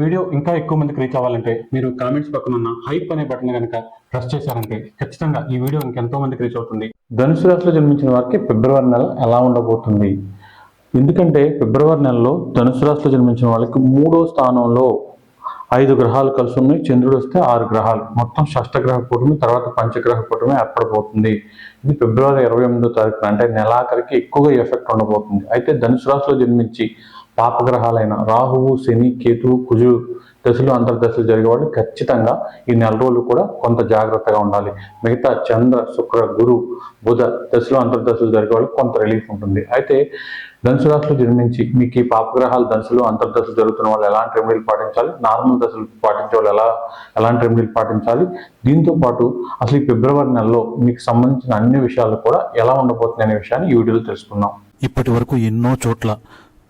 Video ఇంకా ఎక్కువ మందికి రీచ్ అవ్వాలంటే మీరు కామెంట్స్ పక్కన ఉన్న హైప్ అనే బటన్ కనుక ప్రెస్ చేశారంటే ఖచ్చితంగా ఈ వీడియో ఇంకెంతో మందికి రీచ్ అవుతుంది. ధనుసు రాశిలో జన్మించిన వారికి ఫిబ్రవరి నెల ఎలా ఉండబోతుంది? ఎందుకంటే ఫిబ్రవరి నెలలో ధనుసు రాశిలో జన్మించిన వాళ్ళకి మూడో స్థానంలో ఐదు గ్రహాలు కలిసి ఉన్నాయి. చంద్రుడు వస్తే ఆరు గ్రహాలు. మొత్తం షష్టగ్రహ కూటమి తర్వాత పంచగ్రహ కూటమి ఏర్పడబోతుంది. ఇది ఫిబ్రవరి ఇరవై ఎనిమిదో తారీఖున అంటే నెలాఖరికి ఎక్కువగా ఎఫెక్ట్ ఉండబోతుంది. అయితే ధనుసు రాశిలో జన్మించి పాపగ్రహాలైన రాహువు శని కేతువు కుజు దశలు అంతర్దశలు జరిగే వాళ్ళు ఖచ్చితంగా ఈ నెల రోజులు కూడా కొంత జాగ్రత్తగా ఉండాలి. మిగతా చంద్ర శుక్ర గురు బుధ దశలు అంతర్దశలు జరిగే వాళ్ళకి కొంత రిలీఫ్ ఉంటుంది. అయితే ధనుసు రాశిలో జన్మించి మీకు ఈ పాపగ్రహాలు దశలు అంతర్దశలు జరుగుతున్న వాళ్ళు ఎలాంటి రెమెడీలు పాటించాలి? నార్మల్ దశలు పాటించే వాళ్ళు ఎలా ఎలాంటి రెమెడీలు పాటించాలి? దీంతో పాటు అసలు ఈ ఫిబ్రవరి నెలలో మీకు సంబంధించిన అన్ని విషయాలు కూడా ఎలా ఉండబోతుంది అనే విషయాన్ని ఈ వీడియోలో తెలుసుకుందాం. ఇప్పటి వరకు ఎన్నో చోట్ల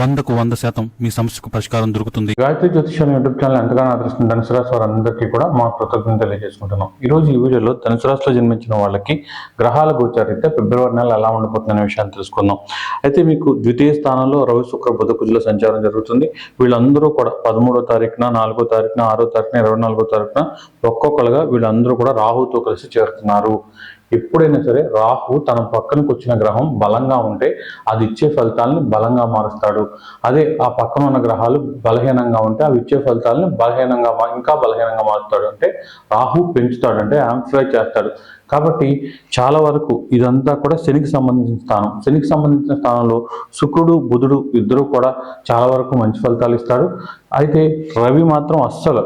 వందకు వంద శాతం మీ సమస్యకు పరిష్కారం దొరుకుతుంది. గాయత్రి జ్యోతిషాల యూట్యూబ్ ఛానల్ ఎంతగానో ఆదరిస్తున్న ధనుసు రాశి వారందరికీ కూడా మా కృతజ్ఞతలు తెలియజేసుకుంటున్నాం. ఈ రోజు ఈ వీడియోలో ధనుసు రాశిలో జన్మించిన వాళ్ళకి గ్రహాల గోచారితే ఫిబ్రవరి నెల ఎలా ఉండబోతుంది అనే విషయాన్ని తెలుసుకుందాం. అయితే మీకు ద్వితీయ స్థానంలో రవి శుక్ర బుధకుజుల సంచారం జరుగుతుంది. వీళ్ళందరూ కూడా పదమూడో తారీఖున నాలుగో తారీఖున ఆరో తారీఖున ఇరవై నాలుగో తారీఖున ఒక్కొక్కరుగా వీళ్ళందరూ కూడా రాహుతో కలిసి చేరుతున్నారు. ఎప్పుడైనా సరే రాహు తన పక్కనకు వచ్చిన గ్రహం బలంగా ఉంటే అది ఇచ్చే ఫలితాలను బలంగా మారుస్తాడు. అదే ఆ పక్కన ఉన్న గ్రహాలు బలహీనంగా ఉంటే అవి ఇచ్చే ఫలితాలను బలహీనంగా ఇంకా బలహీనంగా మారుస్తాడు అంటే రాహు పెంచుతాడు అంటే యాంప్లిఫై చేస్తాడు. కాబట్టి చాలా వరకు ఇదంతా కూడా శనికి సంబంధించిన స్థానం. శనికి సంబంధించిన స్థానంలో శుక్రుడు బుధుడు ఇద్దరు కూడా చాలా వరకు మంచి ఫలితాలు ఇస్తాడు. అయితే రవి మాత్రం అస్సలు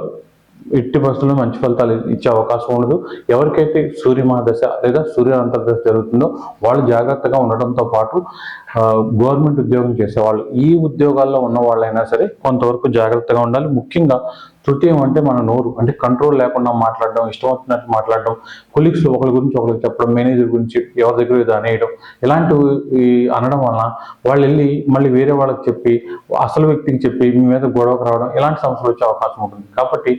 ఎట్టి పరిస్థితుల్లో మంచి ఫలితాలు ఇచ్చే అవకాశం ఉండదు. ఎవరికైతే సూర్య మహాదశ లేదా సూర్య అంతర్దశ జరుగుతుందో వాళ్ళు జాగ్రత్తగా ఉండడంతో పాటు గవర్నమెంట్ ఉద్యోగం చేసేవాళ్ళు ఈ ఉద్యోగాల్లో ఉన్న వాళ్ళైనా సరే కొంతవరకు జాగ్రత్తగా ఉండాలి. ముఖ్యంగా తృతీయం అంటే మన నోరు అంటే కంట్రోల్ లేకుండా మాట్లాడడం ఇష్టం వచ్చినట్టు మాట్లాడడం కొలీగ్స్ ఒకరి గురించి ఒకరికి చెప్పడం మేనేజర్ గురించి ఎవరి దగ్గర ఇది అనేయడం ఇలాంటివి అనడం వలన వాళ్ళు వెళ్ళి మళ్ళీ వేరే వాళ్ళకి చెప్పి అసలు వ్యక్తికి చెప్పి మీ మీద గొడవకు రావడం ఇలాంటి సమస్యలు వచ్చే అవకాశం ఉంటుంది. కాబట్టి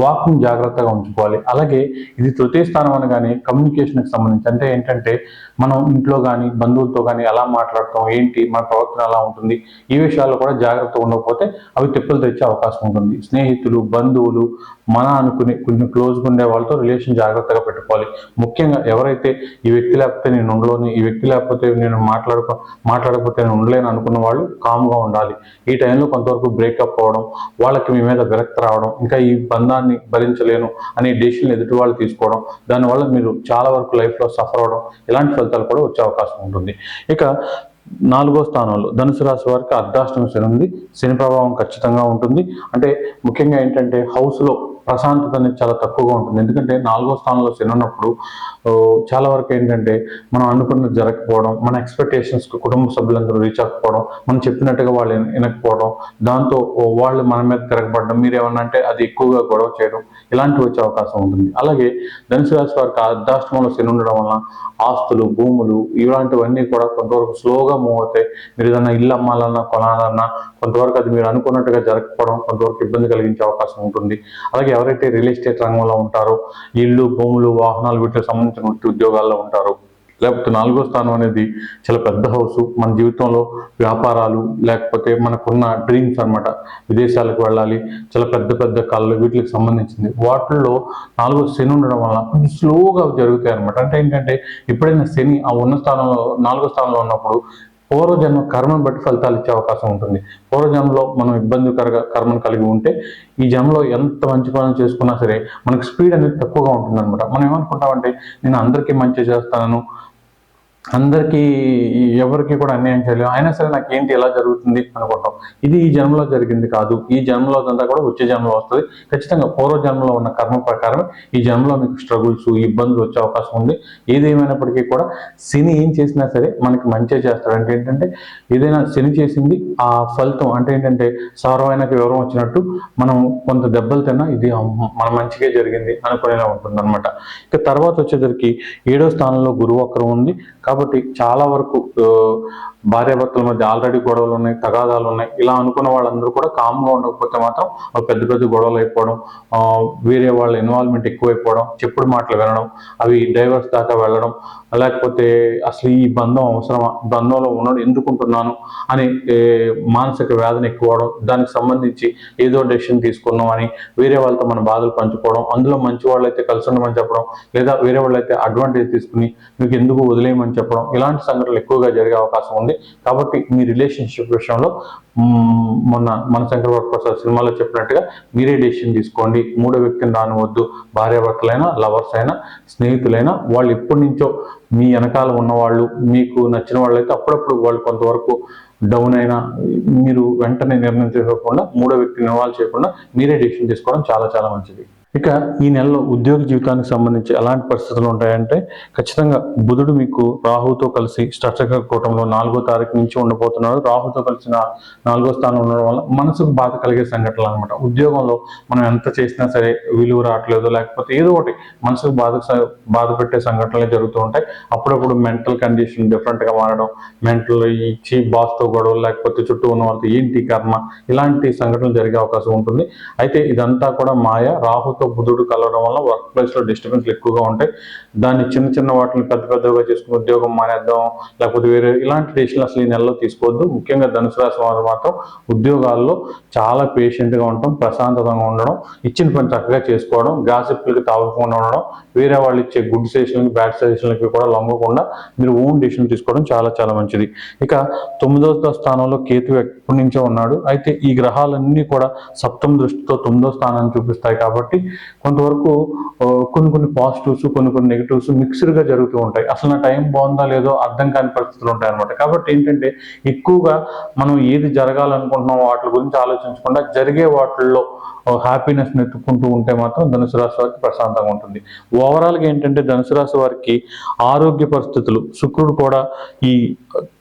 వాక్ను జాగ్రత్తగా ఉంచుకోవాలి. అలాగే ఇది తృతీయ స్థానం అనగానే కమ్యూనికేషన్కి సంబంధించి అంటే ఏంటంటే మనం ఇంట్లో కానీ బంధువులతో కానీ ఎలా మాట్లాడతాం ఏంటి మన ప్రవర్తన ఎలా ఉంటుంది ఈ విషయాల్లో కూడా జాగ్రత్తగా ఉండకపోతే అవి తిప్పలు తెచ్చే అవకాశం ఉంటుంది. స్నేహితులు బంధువులు మన అనుకుని కొన్ని క్లోజ్గా ఉండే వాళ్ళతో రిలేషన్ జాగ్రత్తగా పెట్టుకోవాలి. ముఖ్యంగా ఎవరైతే ఈ వ్యక్తి లేకపోతే నేను ఉండలేను ఈ వ్యక్తి లేకపోతే నేను మాట్లాడుకో మాట్లాడకపోతే నేను ఉండలేను అనుకున్న వాళ్ళు కామ్గా ఉండాలి. ఈ టైంలో కొంతవరకు బ్రేకప్ అవ్వడం వాళ్ళకి మీ మీద విరక్తి రావడం ఇంకా ఈ బంధాన్ని భరించలేను అనే డెసిషన్ ఎదుటి వాళ్ళు తీసుకోవడం దానివల్ల మీరు చాలా వరకు లైఫ్లో సఫర్ అవడం ఇలాంటి ఫలితాలు కూడా వచ్చే అవకాశం ఉంటుంది. ఇక నాలుగో స్థానంలో ధనుసు రాశి వారికి అర్ధాష్టమి శని ఉంది. శని ప్రభావం ఖచ్చితంగా ఉంటుంది. అంటే ముఖ్యంగా ఏంటంటే హౌస్లో ప్రశాంతత అనేది చాలా తక్కువగా ఉంటుంది. ఎందుకంటే నాలుగో స్థానంలో శని ఉన్నప్పుడు చాలా వరకు ఏంటంటే మనం అనుకున్నది జరగకపోవడం మన ఎక్స్పెక్టేషన్స్కి కుటుంబ సభ్యులందరూ రీచ్ అవ్వకపోవడం మనం చెప్పినట్టుగా వాళ్ళు వినకపోవడం దాంతో వాళ్ళు మన మీద తిరగబడడం మీరు ఏమన్నా అంటే అది ఎక్కువగా గొడవ చేయడం ఇలాంటివి వచ్చే అవకాశం ఉంటుంది. అలాగే ధనుసు రాశి వారికి అర్ధాష్టమంలో శని ఉండడం వలన ఆస్తులు భూములు ఇలాంటివన్నీ కూడా కొంతవరకు స్లోగా మూవ్ అవుతాయి. మీరు ఏదైనా ఇల్లు అమ్మాలన్నా కొనాలన్నా కొంతవరకు అది మీరు అనుకున్నట్టుగా జరగకపోవడం కొంతవరకు ఇబ్బంది కలిగించే అవకాశం ఉంటుంది. అలాగే ఎవరైతే రియల్ ఎస్టేట్ రంగంలో ఉంటారో ఇల్లు భూములు వాహనాలు వీటికి సంబంధించిన వృత్తి ఉద్యోగాల్లో ఉంటారో లేకపోతే నాలుగో స్థానం అనేది చాలా పెద్ద హౌస్ మన జీవితంలో వ్యాపారాలు లేకపోతే మనకున్న డ్రీమ్స్ అన్నమాట విదేశాలకు వెళ్ళాలి చాలా పెద్ద పెద్ద కళ్ళు వీటికి సంబంధించింది. వాటిల్లో నాలుగో శని ఉండడం వల్ల కొంచెం స్లోగా జరుగుతాయి అనమాట అంటే ఏంటంటే ఎప్పుడైనా శని ఆ ఉన్న స్థానంలో నాలుగో స్థానంలో ఉన్నప్పుడు పూర్వజన్మ కర్మను బట్టి ఫలితాలు ఇచ్చే అవకాశం ఉంటుంది. పూర్వజన్మలో మనం ఇబ్బందికరంగా కర్మను కలిగి ఉంటే ఈ జన్మలో ఎంత మంచి పనులు చేసుకున్నా సరే మనకు స్పీడ్ అనేది తక్కువగా ఉంటుంది అనమాట మనం ఏమనుకుంటామంటే నేను అందరికీ మంచి చేస్తాను అందరికీ ఎవరికి కూడా అన్యాయం చేయలేదు అయినా సరే నాకు ఏంటి ఎలా జరుగుతుంది అనుకుంటాం. ఇది ఈ జన్మలో జరిగింది కాదు. ఈ జన్మలో అంతా కూడా వచ్చే జన్మలో వస్తుంది. ఖచ్చితంగా పూర్వ జన్మలో ఉన్న కర్మ ప్రకారం ఈ జన్మలో మీకు స్ట్రగుల్స్ ఇబ్బందులు వచ్చే అవకాశం ఉంది. ఏదేమైనప్పటికీ కూడా శని ఏం చేసినా సరే మనకి మంచి చేస్తాడు. అంటే ఏంటంటే ఏదైనా శని చేసింది ఆ ఫలితం అంటే ఏంటంటే సారవైనకి వివరం వచ్చినట్టు మనం కొంత దెబ్బలు తిన్నా ఇది మన మంచిగా జరిగింది అనుకునేలా ఉంటుంది అనమాట ఇక తర్వాత వచ్చేసరికి ఏడో స్థానంలో గురువు ఒక్కరు ఉంది. కాబట్టి చాలా వరకు భార్యాభర్తల మధ్య ఆల్రెడీ గొడవలు ఉన్నాయి తగాదాలు ఉన్నాయి. ఇలా అనుకున్న వాళ్ళందరూ కూడా కామ్గా ఉండకపోతే మాత్రం పెద్ద పెద్ద గొడవలు అయిపోవడం వేరే వాళ్ళ ఇన్వాల్వ్మెంట్ ఎక్కువైపోవడం చెప్పుడు మాటలు వినడం అవి డైవర్స్ దాకా వెళ్ళడం లేకపోతే అసలు ఈ బంధం అవసరమా? బంధంలో ఉండడం ఎందుకుంటున్నాను అని మానసిక వేదన ఎక్కువడం దానికి సంబంధించి ఏదో డెసిషన్ తీసుకున్నాం అని వేరే వాళ్ళతో మన బాధలు పంచుకోవడం అందులో మంచి వాళ్ళైతే కలిసి ఉండమని చెప్పడం లేదా వేరే వాళ్ళైతే అడ్వాంటేజ్ తీసుకుని మీకు ఎందుకు వదిలేయమని చెప్పడం ఇలాంటి సంఘటనలు ఎక్కువగా జరిగే అవకాశం ఉంది. కాబట్టి మీ రిలేషన్షిప్ విషయంలో మొన్న మన శంకర్ ప్రసాద్ సినిమాలో చెప్పినట్టుగా మీరే డెసిషన్ తీసుకోండి. మూడో వ్యక్తిని రానివద్దు. భార్యాభర్తలైనా లవర్స్ అయినా స్నేహితులైనా వాళ్ళు ఎప్పటి నుంచో మీ వెనకాల ఉన్నవాళ్ళు మీకు నచ్చిన వాళ్ళైతే అప్పుడప్పుడు వాళ్ళు కొంతవరకు డౌన్ అయినా మీరు వెంటనే నిర్ణయం తీసుకోకుండా మూడో వ్యక్తిని ఇన్వాల్వ్ చేయకుండా మీరే డెసిషన్ తీసుకోవడం చాలా చాలా మంచిది. ఇక ఈ నెలలో ఉద్యోగ జీవితానికి సంబంధించి ఎలాంటి పరిస్థితులు ఉంటాయంటే ఖచ్చితంగా బుధుడు మీకు రాహుతో కలిసి స్ట్రచక కూటంలో నాలుగో తారీఖు నుంచి ఉండబోతున్నాడు రాహుతో కలిసిన నాలుగో స్థానం ఉండడం వల్ల మనసుకు బాధ కలిగే సంఘటనలు అనమాట ఉద్యోగంలో మనం ఎంత చేసినా సరే విలువ రావట్లేదు. లేకపోతే ఏదో ఒకటి మనసుకు బాధ బాధ పెట్టే సంఘటనలు జరుగుతూ ఉంటాయి. అప్పుడప్పుడు మెంటల్ కండిషన్ డిఫరెంట్గా మారడం మెంటల్ ఇచ్చి బాస్తో గొడవలు లేకపోతే చుట్టూ ఉన్న వాళ్ళతో ఏంటి కర్మ ఇలాంటి సంఘటనలు జరిగే అవకాశం ఉంటుంది. అయితే ఇదంతా కూడా మాయ రాహుతో బుధుడు కలవడం వల్ల వర్క్ ప్లేస్లో డిస్టర్బెన్స్లు ఎక్కువగా ఉంటాయి. దాన్ని చిన్న చిన్న వాటిని పెద్ద పెద్దగా చేసుకుని ఉద్యోగం మానేద్దాం లేకపోతే వేరే ఇలాంటి డెసిషన్ అసలు ఈ నెలలో తీసుకోవద్దు. ముఖ్యంగా ధనుసు రాశి వారు మాత్రం ఉద్యోగాల్లో చాలా పేషెంట్గా ఉండటం ఉండడం ప్రశాంతంగా ఉండడం ఇచ్చిన పని చక్కగా చేసుకోవడం గాసిప్లకి తాగకుండా ఉండడం వేరే వాళ్ళు ఇచ్చే గుడ్ సజెషన్లకి బ్యాడ్ సజెషన్లకి కూడా లొంగకుండా మీరు ఓన్ డెసిషన్ తీసుకోవడం చాలా చాలా మంచిది. ఇక తొమ్మిదవ స్థానంలో కేతు ఎప్పటి నుంచో ఉన్నాడు. అయితే ఈ గ్రహాలన్నీ కూడా సప్తమ దృష్టితో తొమ్మిదో స్థానాన్ని చూపిస్తాయి కాబట్టి కొంతవరకు కొన్ని కొన్ని పాజిటివ్స్ కొన్ని కొన్ని నెగిటివ్స్ మిక్స్డ్గా జరుగుతూ ఉంటాయి. అసలు నా టైం బాగుందా లేదో అర్థం కాని పరిస్థితులు ఉంటాయి అనమాట కాబట్టి ఏంటంటే ఎక్కువగా మనం ఏది జరగాలనుకుంటున్నామో వాటి గురించి ఆలోచించకుండా జరిగే వాటిల్లో హ్యాపీనెస్ నెత్తుకుంటూ ఉంటే మాత్రం ధనుసు రాశి వారికి ప్రశాంతంగా ఉంటుంది. ఓవరాల్గా ఏంటంటే ధనుసు రాశి వారికి ఆరోగ్య పరిస్థితులు శుక్రుడు కూడా ఈ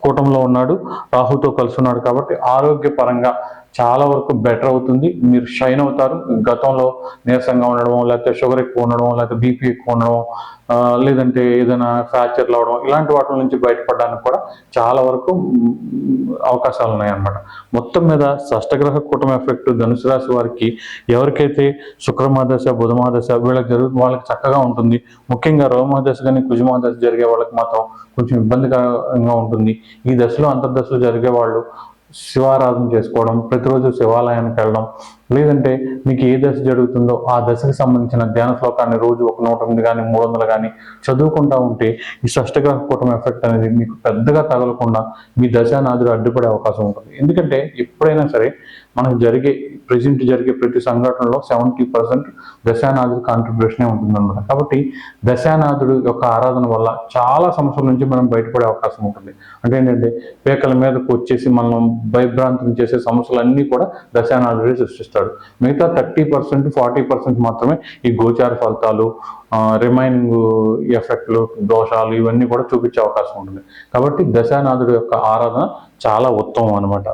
కూటంలో ఉన్నాడు రాహుతో కలిసి ఉన్నాడు కాబట్టి ఆరోగ్య పరంగా చాలా వరకు బెటర్ అవుతుంది. మీరు షైన్ అవుతారు. గతంలో నీరసంగా ఉండడం లేకపోతే షుగర్ ఎక్కువ ఉండడం లేకపోతే బీపీ ఎక్కువ ఉండడం లేదంటే ఏదైనా ఫ్రాక్చర్లు అవడం ఇలాంటి వాటి నుంచి బయటపడడానికి కూడా చాలా వరకు అవకాశాలు ఉన్నాయన్నమాట. మొత్తం మీద షష్టగ్రహ కూటమి ఎఫెక్ట్ ధనుసు రాశి వారికి ఎవరికైతే శుక్రమహాదశ బుధమహాదశ వీళ్ళకి జరుగుతుంది వాళ్ళకి చక్కగా ఉంటుంది. ముఖ్యంగా రోమహాదశ కానీ కుజమహాదశ జరిగే వాళ్ళకి మాత్రం కొంచెం ఇబ్బందికరంగా ఉంటుంది. ఈ దశలో అంతర్దశలు జరిగే వాళ్ళు శివారాధన చేసుకోవడం ప్రతిరోజు శివాలయానికి వెళ్ళడం లేదంటే మీకు ఏ దశ జరుగుతుందో ఆ దశకు సంబంధించిన ధ్యాన శ్లోకాన్ని రోజు ఒక నూట ఎనిమిది కానీ మూడు వందలు కానీ చదువుకుంటా ఉంటే ఈ షష్టగ్రహ కూటమి ఎఫెక్ట్ అనేది మీకు పెద్దగా తగలకుండా మీ దశానాదులు అడ్డుపడే అవకాశం ఉంటుంది. ఎందుకంటే ఎప్పుడైనా సరే మనకు జరిగే ప్రజెంట్ జరిగే ప్రతి సంఘటనలో సెవెంటీ పర్సెంట్ దశానాథుడి కాంట్రిబ్యూషనే ఉంటుందన్నమాట. కాబట్టి దశానాథుడు యొక్క ఆరాధన వల్ల చాలా సమస్యల నుంచి మనం బయటపడే అవకాశం ఉంటుంది. అంటే ఏంటంటే పేకల మీదకు వచ్చేసి మనం భయభ్రాంతం చేసే సమస్యలన్నీ కూడా దశానాథుడే చేస్తాడు. మిగతా థర్టీ పర్సెంట్ ఫార్టీ పర్సెంట్ మాత్రమే ఈ గోచార ఫలితాలు రిమైనింగ్ ఎఫెక్ట్లు దోషాలు ఇవన్నీ కూడా చూపించే అవకాశం ఉంటుంది. కాబట్టి దశానాథుడి యొక్క ఆరాధన చాలా ఉత్తమం అన్నమాట.